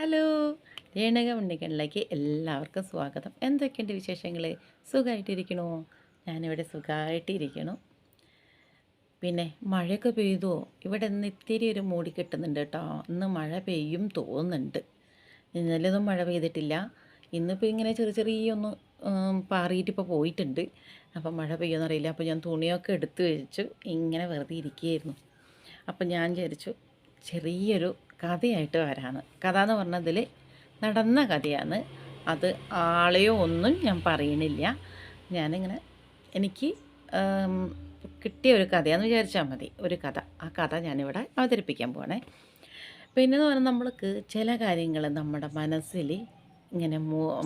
Hello. രേണക ഉണ്ണിക്കണിലേക്ക് എല്ലാവർക്കും സ്വാഗതം. എന്തൊക്കെയുണ്ട് വിശേഷങ്ങൾ സുഖമായിട്ടിരിക്കണോ ഞാനിവിടെ സുഖമായിട്ടിരിക്കണു പിന്നെ മഴയൊക്കെ പെയ്തുവോ ഇവിടെ ഇന്ന് ഇത്തിരി ഒരു മൂടി കിട്ടുന്നുണ്ട് കേട്ടോ. ഇന്ന് മഴ പെയ്യും തോന്നുന്നുണ്ട്. ഇന്നലെയൊന്നും മഴ പെയ്തിട്ടില്ല. ഇന്നിപ്പോൾ ഇങ്ങനെ ചെറിയ ചെറിയൊന്ന് പാറിയിട്ട് ഇപ്പോൾ പോയിട്ടുണ്ട്. അപ്പം മഴ പെയ്യുമെന്നറിയില്ല അപ്പോൾ ഞാൻ തുണിയൊക്കെ എടുത്തു വെച്ചു. ഇങ്ങനെ വെറുതെ ഇരിക്കുകയായിരുന്നു. അപ്പം ഞാൻ വിചാരിച്ചു ചെറിയൊരു കഥയായിട്ട് വരാണ്. കഥ എന്ന് പറഞ്ഞതിൽ നടന്ന കഥയാണ്. അത് ആളെയോ ഒന്നും ഞാൻ പറയണില്ല. ഞാനിങ്ങനെ എനിക്ക് കിട്ടിയ ഒരു കഥയാന്ന് വിചാരിച്ചാൽ മതി. ഒരു കഥ. ആ കഥ ഞാനിവിടെ അവതരിപ്പിക്കാൻ പിന്നെ പിന്നെന്ന് പറഞ്ഞാൽ നമ്മൾക്ക് ചില കാര്യങ്ങൾ നമ്മുടെ മനസ്സിൽ ഇങ്ങനെ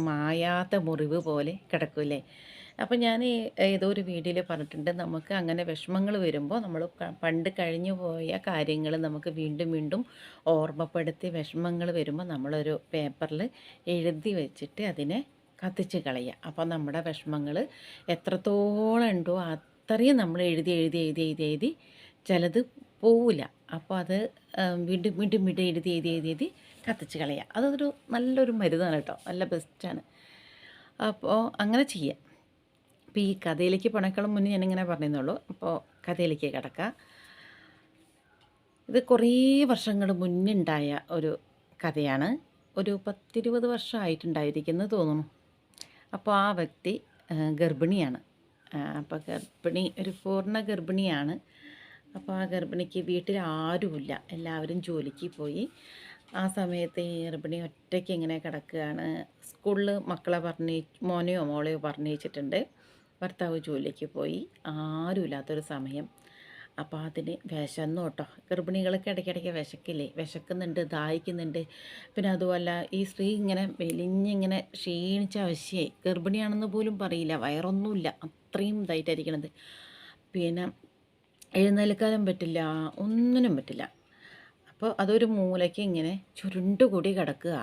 മായാത്ത മുറിവ് പോലെ കിടക്കൂലേ അപ്പം ഞാൻ ഏതോ ഒരു വീഡിയോയിൽ പറഞ്ഞിട്ടുണ്ട്. നമുക്ക് അങ്ങനെ വിഷമങ്ങൾ വരുമ്പോൾ നമ്മൾ പണ്ട് കഴിഞ്ഞു പോയ കാര്യങ്ങൾ നമുക്ക് വീണ്ടും വീണ്ടും ഓർമ്മപ്പെടുത്തി വിഷമങ്ങൾ വരുമ്പോൾ നമ്മളൊരു പേപ്പറിൽ എഴുതി വെച്ചിട്ട് അതിനെ കത്തിച്ച് കളയുക അപ്പോൾ നമ്മുടെ വിഷമങ്ങൾ എത്രത്തോളം ഉണ്ടോ അത്രയും നമ്മൾ എഴുതി എഴുതി എഴുതി എഴുതി എഴുതി ചിലത് പോവില്ല അപ്പോൾ അത് വീണ്ടും വീണ്ടും വീണ്ടും എഴുതി എഴുതി എഴുതി എഴുതി കത്തിച്ച് കളയുക അതൊരു നല്ലൊരു മരുന്നാണ് കേട്ടോ. നല്ല ബെസ്റ്റാണ്. അപ്പോൾ അങ്ങനെ ചെയ്യുക അപ്പോൾ ഈ കഥയിലേക്ക് പോണേക്കാളും മുന്നേ ഞാനിങ്ങനെ പറഞ്ഞെന്നുള്ളൂ അപ്പോൾ കഥയിലേക്ക് കിടക്കാം. ഇത് കുറേ വർഷങ്ങൾ മുന്നുണ്ടായ ഒരു കഥയാണ്. ഒരു പത്തിരുപത് വർഷമായിട്ടുണ്ടായിരിക്കുന്നത് തോന്നുന്നു. അപ്പോൾ ആ വ്യക്തി ഗർഭിണിയാണ്. അപ്പോൾ ഗർഭിണി ഒരു പൂർണ ഗർഭിണിയാണ്. അപ്പോൾ ആ ഗർഭിണിക്ക് വീട്ടിൽ ആരുമില്ല. എല്ലാവരും ജോലിക്ക് പോയി. ആ സമയത്ത് ഈ ഗർഭിണി ഒറ്റയ്ക്ക് ഇങ്ങനെ കിടക്കുകയാണ്? സ്കൂളിൽ മക്കളെ പറഞ്ഞ് മോനെയോ മോളെയോ പറഞ്ഞയച്ചിട്ടുണ്ട്. ഭർത്താവ് ജോലിക്ക് പോയി. ആരുമില്ലാത്തൊരു സമയം. അപ്പോൾ അതിന് വിശന്നു കേട്ടോ. ഗർഭിണികളൊക്കെ ഇടയ്ക്കിടയ്ക്ക് വിശക്കില്ലേ? വിശക്കുന്നുണ്ട് ദാഹിക്കുന്നുണ്ട്. പിന്നെ അതുമല്ല ഈ സ്ത്രീ ഇങ്ങനെ മെലിഞ്ഞിങ്ങനെ ക്ഷീണിച്ച അവശ്യമായി ഗർഭിണിയാണെന്ന് പോലും പറയില്ല. വയറൊന്നുമില്ല. അത്രയും ഇതായിട്ടായിരിക്കണത്. പിന്നെ എഴുന്നേൽക്കാനും പറ്റില്ല. ഒന്നിനും പറ്റില്ല. അപ്പോൾ അതൊരു മൂലയ്ക്ക് ഇങ്ങനെ ചുരുണ്ടുകൂടി കിടക്കുക.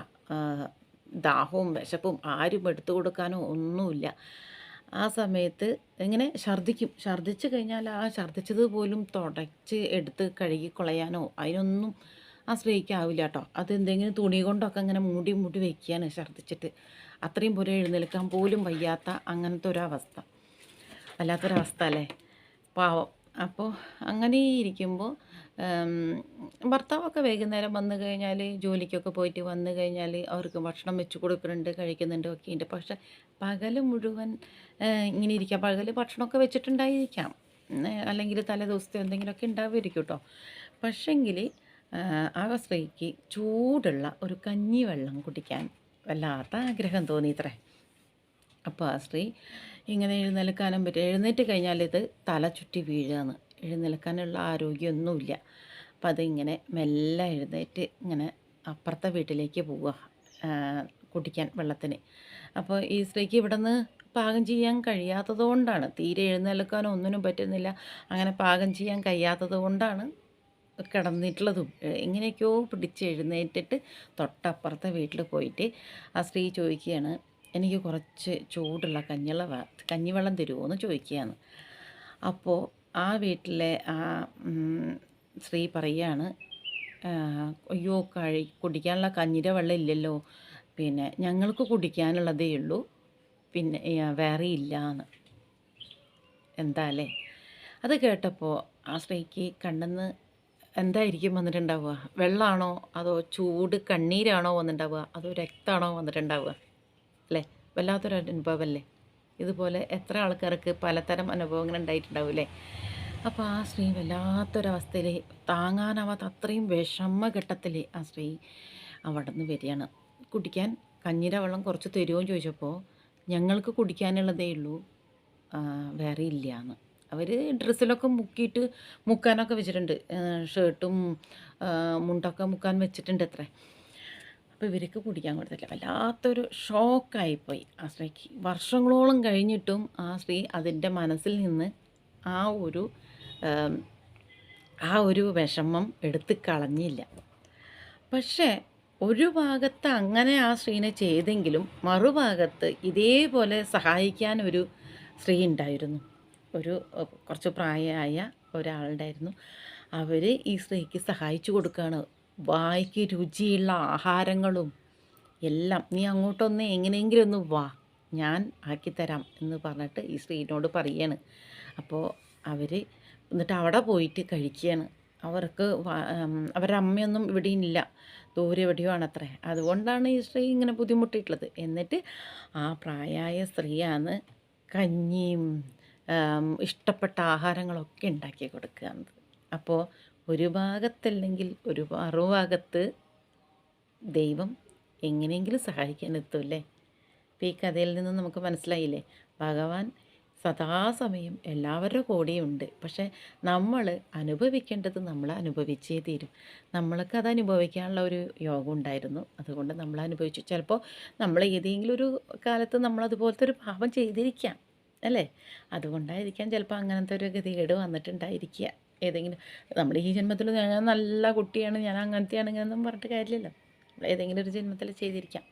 ദാഹവും വിശപ്പും ആരും എടുത്തു കൊടുക്കാനോ ഒന്നുമില്ല. ആ സമയത്ത് ഇങ്ങനെ ഛർദ്ദിക്കും. ഛർദ്ദിച്ച് കഴിഞ്ഞാൽ ആ ഛർദ്ദിച്ചത് പോലും തുടച്ച് എടുത്ത് കഴുകി കളയാനോ അതിനൊന്നും ആ സ്ത്രീക്ക് ആവില്ല കേട്ടോ അത് എന്തെങ്കിലും തുണി കൊണ്ടൊക്കെ ഇങ്ങനെ മൂടി മൂടി വയ്ക്കുകയാണ് ഛർദ്ദിച്ചിട്ട്. അത്രയും പോലെ എഴുന്നേൽക്കാൻ പോലും വയ്യാത്ത അങ്ങനത്തെ ഒരവസ്ഥ. വല്ലാത്തൊരവസ്ഥ അല്ലേ? പാവം. അപ്പോൾ അങ്ങനെ ഇരിക്കുമ്പോൾ ഭർത്താവൊക്കെ വൈകുന്നേരം വന്നു കഴിഞ്ഞാൽ ജോലിക്കൊക്കെ പോയിട്ട് വന്നു കഴിഞ്ഞാൽ അവർക്ക് ഭക്ഷണം വെച്ച് കൊടുക്കുന്നുണ്ട് കഴിക്കുന്നുണ്ട് ഒക്കെ ഉണ്ട് പക്ഷെ പകൽ മുഴുവൻ ഇങ്ങനെ ഇരിക്കാം. പകൽ ഭക്ഷണമൊക്കെ വെച്ചിട്ടുണ്ടായിരിക്കാം. അല്ലെങ്കിൽ തലേ ദിവസത്തെ എന്തെങ്കിലുമൊക്കെ ഉണ്ടാവുമായിരിക്കും കേട്ടോ പക്ഷെങ്കിൽ ആ സ്ത്രീക്ക് ചൂടുള്ള ഒരു കഞ്ഞി വെള്ളം കുടിക്കാൻ വല്ലാത്ത ആഗ്രഹം തോന്നി ഇത്രേ അപ്പോൾ ആ സ്ത്രീ ഇങ്ങനെ എഴുന്നേൽക്കാനും പറ്റും. എഴുന്നേറ്റ് കഴിഞ്ഞാൽ ഇത് തല ചുറ്റി വീഴുകയാണ്. എഴുന്നേൽക്കാനുള്ള ആരോഗ്യമൊന്നുമില്ല. അപ്പം അതിങ്ങനെ മെല്ലെ എഴുന്നേറ്റ് ഇങ്ങനെ അപ്പുറത്തെ വീട്ടിലേക്ക് പോവുക കുടിക്കാൻ വെള്ളത്തിന്. അപ്പോൾ ഈ സ്ത്രീക്ക് ഇവിടെ നിന്ന് പാകം ചെയ്യാൻ കഴിയാത്തത് കൊണ്ടാണ് തീരെ എഴുന്നേൽക്കാനോ ഒന്നിനും പറ്റുന്നില്ല. അങ്ങനെ പാകം ചെയ്യാൻ കഴിയാത്തത് കൊണ്ടാണ് കിടന്നിട്ടുള്ളതും. എങ്ങനെയൊക്കെയോ പിടിച്ച് എഴുന്നേറ്റിട്ട് തൊട്ടപ്പുറത്തെ വീട്ടിൽ പോയിട്ട് ആ സ്ത്രീ ചോദിക്കുകയാണ് എനിക്ക് കുറച്ച് ചൂടുള്ള കഞ്ഞിള കഞ്ഞിവെള്ളം തരുമോ? എന്ന് ചോദിക്കുകയാണ്. അപ്പോൾ ആ വീട്ടിലെ ആ സ്ത്രീ പറയുകയാണ് അയ്യോ കഴി കുടിക്കാനുള്ള കഞ്ഞിര വെള്ളം ഇല്ലല്ലോ. പിന്നെ ഞങ്ങൾക്ക് കുടിക്കാനുള്ളതേ ഉള്ളൂ. പിന്നെ വേറെ ഇല്ല എന്ന് എന്താ അത് കേട്ടപ്പോൾ ആ സ്ത്രീക്ക് കണ്ണെന്ന് എന്തായിരിക്കും വന്നിട്ടുണ്ടാവുക? വെള്ളമാണോ അതോ ചൂട് കണ്ണീരാണോ വന്നിട്ടുണ്ടാവുക? അതോ രക്തമാണോ വന്നിട്ടുണ്ടാവുക? അല്ലേ? വല്ലാത്തൊരു അനുഭവമല്ലേ ഇതുപോലെ എത്ര ആൾക്കാർക്ക് പലതരം അനുഭവങ്ങൾ ഉണ്ടായിട്ടുണ്ടാവില്ലേ? അപ്പോൾ ആ സ്ത്രീ വല്ലാത്തൊരവസ്ഥയിൽ താങ്ങാനാവാത്ത അത്രയും വിഷമഘട്ടത്തിൽ ആ സ്ത്രീ അവിടെ നിന്ന് വരികയാണ്. കുടിക്കാൻ കഞ്ഞിര വെള്ളം കുറച്ച് തരുമോ ചോദിച്ചപ്പോൾ ഞങ്ങൾക്ക് കുടിക്കാനുള്ളതേ ഉള്ളൂ. വേറെ ഇല്ല എന്ന് അവർ ഡ്രസ്സിലൊക്കെ മുക്കിയിട്ട് മുക്കാനൊക്കെ വെച്ചിട്ടുണ്ട്. ഷർട്ടും മുണ്ടൊക്കെ മുക്കാൻ വെച്ചിട്ടുണ്ട് അത്രേ. അപ്പോൾ ഇവർക്ക് കുടിക്കാൻ കൊടുത്തില്ല വല്ലാത്തൊരു ഷോക്കായിപ്പോയി. ആ സ്ത്രീക്ക് വർഷങ്ങളോളം കഴിഞ്ഞിട്ടും ആ സ്ത്രീ അതിന്റെ മനസ്സിൽ നിന്ന് ആ ഒരു ആ ഒരു വിഷമം എടുത്ത് കളഞ്ഞില്ല. പക്ഷേ ഒരു ഭാഗത്ത് അങ്ങനെ ആ സ്ത്രീനെ ചെയ്തെങ്കിലും മറുഭാഗത്ത് ഇതേപോലെ സഹായിക്കാൻ ഒരു സ്ത്രീ ഉണ്ടായിരുന്നു. ഒരു കുറച്ച് പ്രായമായ ഒരാളുണ്ടായിരുന്നു. അവർ ഈ സ്ത്രീക്ക് സഹായിച്ചു കൊടുക്കുകയാണ് വായ്ക്ക് രുചിയുള്ള ആഹാരങ്ങളും എല്ലാം നീ അങ്ങോട്ടൊന്ന് എങ്ങനെയെങ്കിലും ഒന്ന് വാ. ഞാൻ ആക്കിത്തരാം എന്ന് പറഞ്ഞിട്ട് ഈ സ്ത്രീനോട് പറയാണ്. അപ്പോൾ അവർ എന്നിട്ട് അവിടെ പോയിട്ട് കഴിക്കുകയാണ്. അവർക്ക് അവരുടെ അമ്മയൊന്നും ഇവിടെയും ഇല്ല. ദൂരെ എവിടെയോ ആണത്രേ. അതുകൊണ്ടാണ് ഈ സ്ത്രീ ഇങ്ങനെ ബുദ്ധിമുട്ടിയിട്ടുള്ളത്. എന്നിട്ട് ആ പ്രായമായ സ്ത്രീയാണ് കഞ്ഞിയും ഇഷ്ടപ്പെട്ട ആഹാരങ്ങളൊക്കെ ഉണ്ടാക്കി കൊടുക്കുക അപ്പോൾ ഒരു ഭാഗത്തല്ലെങ്കിൽ ഒരു മറുഭാഗത്ത് ദൈവം എങ്ങനെയെങ്കിലും സഹായിക്കാൻ എത്തുമല്ലേ അപ്പോൾ ഈ കഥയിൽ നിന്ന് നമുക്ക് മനസ്സിലായില്ലേ? ഭഗവാൻ സദാസമയം എല്ലാവരുടെ കൂടെയുണ്ട്. പക്ഷേ നമ്മൾ അനുഭവിക്കേണ്ടത് നമ്മൾ അനുഭവിച്ചേ തീരും. നമ്മൾക്ക് അത് അനുഭവിക്കാനുള്ള ഒരു യോഗം ഉണ്ടായിരുന്നു. അതുകൊണ്ട് നമ്മൾ അനുഭവിച്ചു. ചിലപ്പോൾ നമ്മൾ ഏതെങ്കിലും ഒരു കാലത്ത് നമ്മൾ അതുപോലത്തെ ഒരു പാപം ചെയ്തിരിക്കാം. അല്ലേ? അതുകൊണ്ടായിരിക്കാം ചിലപ്പോൾ അങ്ങനത്തെ ഒരു ഗതികേട് വന്നിട്ടുണ്ടായിരിക്കുക. ഏതെങ്കിലും നമ്മൾ ഈ ജന്മത്തിൽ ഞാൻ നല്ല കുട്ടിയാണ് ഞാൻ അങ്ങനത്തെ ആണെന്നൊന്നും പറഞ്ഞിട്ട് കാര്യമില്ലല്ലോ. ഏതെങ്കിലും ഒരു ജന്മത്തിൽ ചെയ്തിരിക്കാം.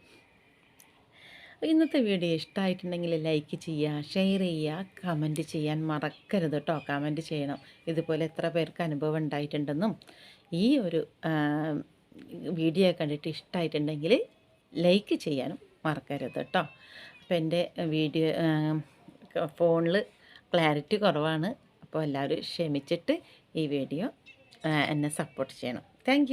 ഇന്നത്തെ വീഡിയോ ഇഷ്ടമായിട്ടുണ്ടെങ്കിൽ ലൈക്ക് ചെയ്യുക ഷെയർ ചെയ്യുക കമന്റ് ചെയ്യാൻ മറക്കരുത് കേട്ടോ കമന്റ് ചെയ്യണം. ഇതുപോലെ എത്ര പേർക്ക് അനുഭവം ഉണ്ടായിട്ടുണ്ടെന്നും ഈ ഒരു വീഡിയോ കണ്ടിട്ട് ഇഷ്ടമായിട്ടുണ്ടെങ്കിൽ ലൈക്ക് ചെയ്യാനും മറക്കരുത് കേട്ടോ അപ്പോൾ എന്റെ വീഡിയോ ഫോണിൽ ക്ലാരിറ്റി കുറവാണ്. അപ്പോൾ എല്ലാവരും ക്ഷമിച്ചിട്ട് ഈ വീഡിയോ എന്നെ സപ്പോർട്ട് ചെയ്യണം. താങ്ക്